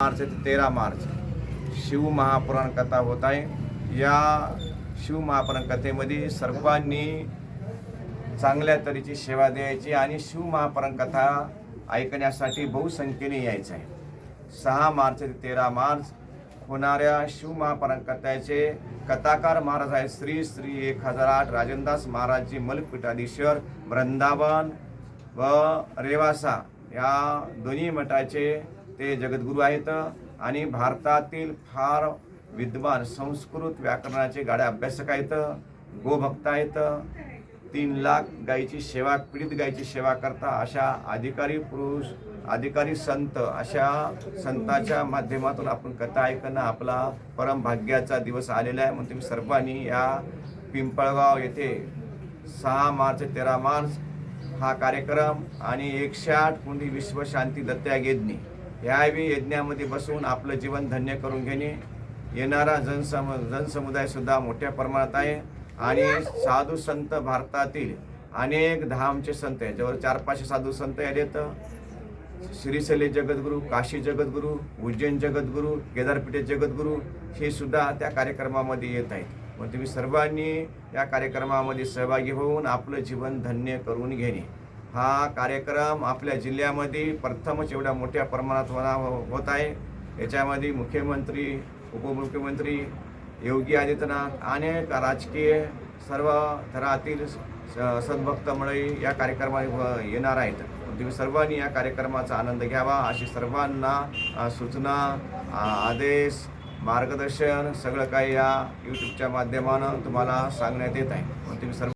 मार्च ते तेरा मार्च. शिव महापुराण कथा होत आहे. या शिव महापुराण कथेमध्ये सर्वांनी चांगल्या तऱ्हेची सेवा द्यायची आणि शिव महापुराण कथा ऐकण्यासाठी बहुसंख्येने यायचं आहे. सहा मार्च ते तेरा मार्च होणाऱ्या शिव महापुराण कथाचे कथाकार महाराज आहेत श्री श्री एक हजार आठ राजनदास महाराजजी मलपीठाधीश्वर वृंदावन व रेवासा. या दोन्ही मठाचे ते जगद्गुरू आहेत आणि भारतातील फार विद्वान संस्कृत व्याकरणाचे गाड्या अभ्यासक आहेत गोभक्त आहेत. तीन लाख गायीची सेवा पीडित गायीची सेवा करता अशा अधिकारी पुरुष अधिकारी संत अशा संतांच्या माध्यमातून आपण कथा ऐकणं आपला परमभाग्याचा दिवस आलेला आहे. म्हणून तुम्ही सर्वांनी या पिंपळगाव येथे सहा मार्च तेरा मार्च हा कार्यक्रम आणि एकशे आठ कुंडी विश्वशांती दत्त्या यावेळी यज्ञामध्ये बसून आपलं जीवन धन्य करून घेणे. येणारा जनसम जनसमुदायसुद्धा मोठ्या प्रमाणात आहे. आणि साधू संत भारतातील अनेक धामचे संत आहे जवळ चार पाचशे साधू संत आलेत श्रीशैली जगद्गुरू काशी जगद्गुरू उज्जैन जगद्गुरू केदारपीठे जगद्गुरू हे सुद्धा त्या कार्यक्रमामध्ये येत आहेत. मग तुम्ही सर्वांनी या कार्यक्रमामध्ये सहभागी होऊन आपलं जीवन धन्य करून घेणे. हा कार्यक्रम आपल्या जिल्ह्यामध्ये प्रथमच एवढ्या मोठ्या प्रमाणात होणार हो-, होत आहे. याच्यामध्ये मुख्यमंत्री उपमुख्यमंत्री योगी आदित्यनाथ अनेक राजकीय सर्व थरातील स- सद्भक्त मंडळी या कार्यक्रमात येणार आहेत. तुम्ही सर्वांनी या कार्यक्रमाचा आनंद घ्यावा. अशी सर्वांना सूचना आ, आदेश मार्गदर्शन सगळं काही या यूट्यूबच्या माध्यमानं तुम्हाला सांगण्यात येत आहे. तुम्ही सर्व